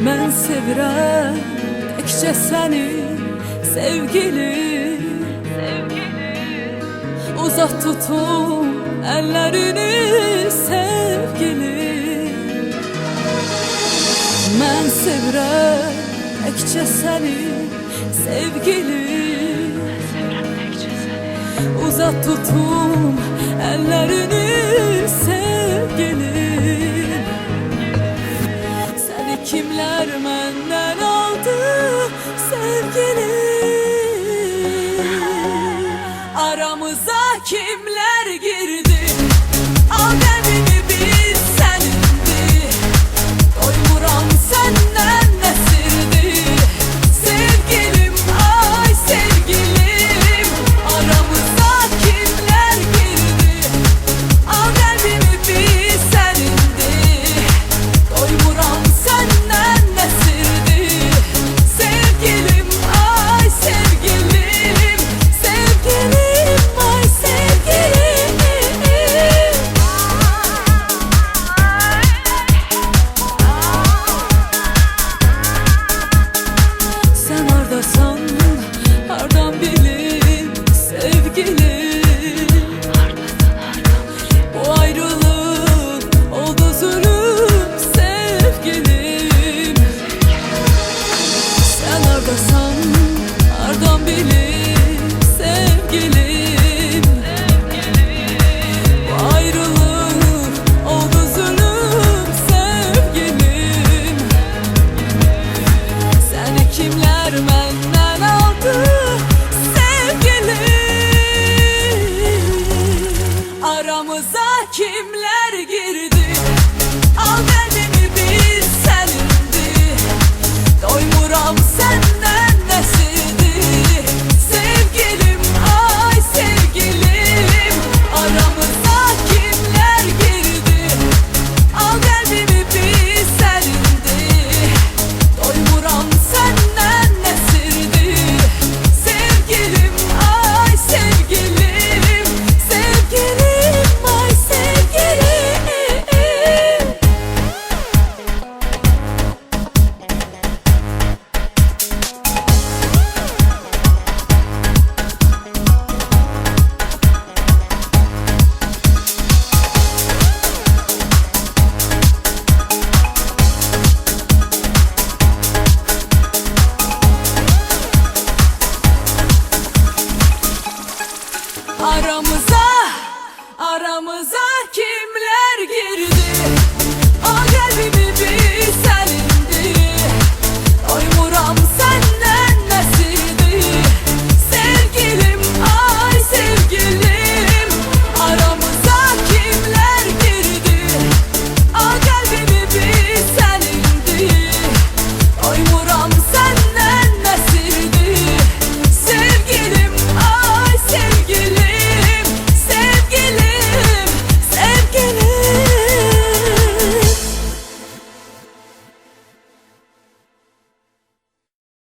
Mən sevirəm təkcə səni sevgili. Uzat tutum əllərini sevgili. Mən sevirəm təkcə səni sevgili. Uzat tutum əllərini kimler menden aldı sevgini? Aramıza kimler girdi? Aramıza, aramıza kimler girdi?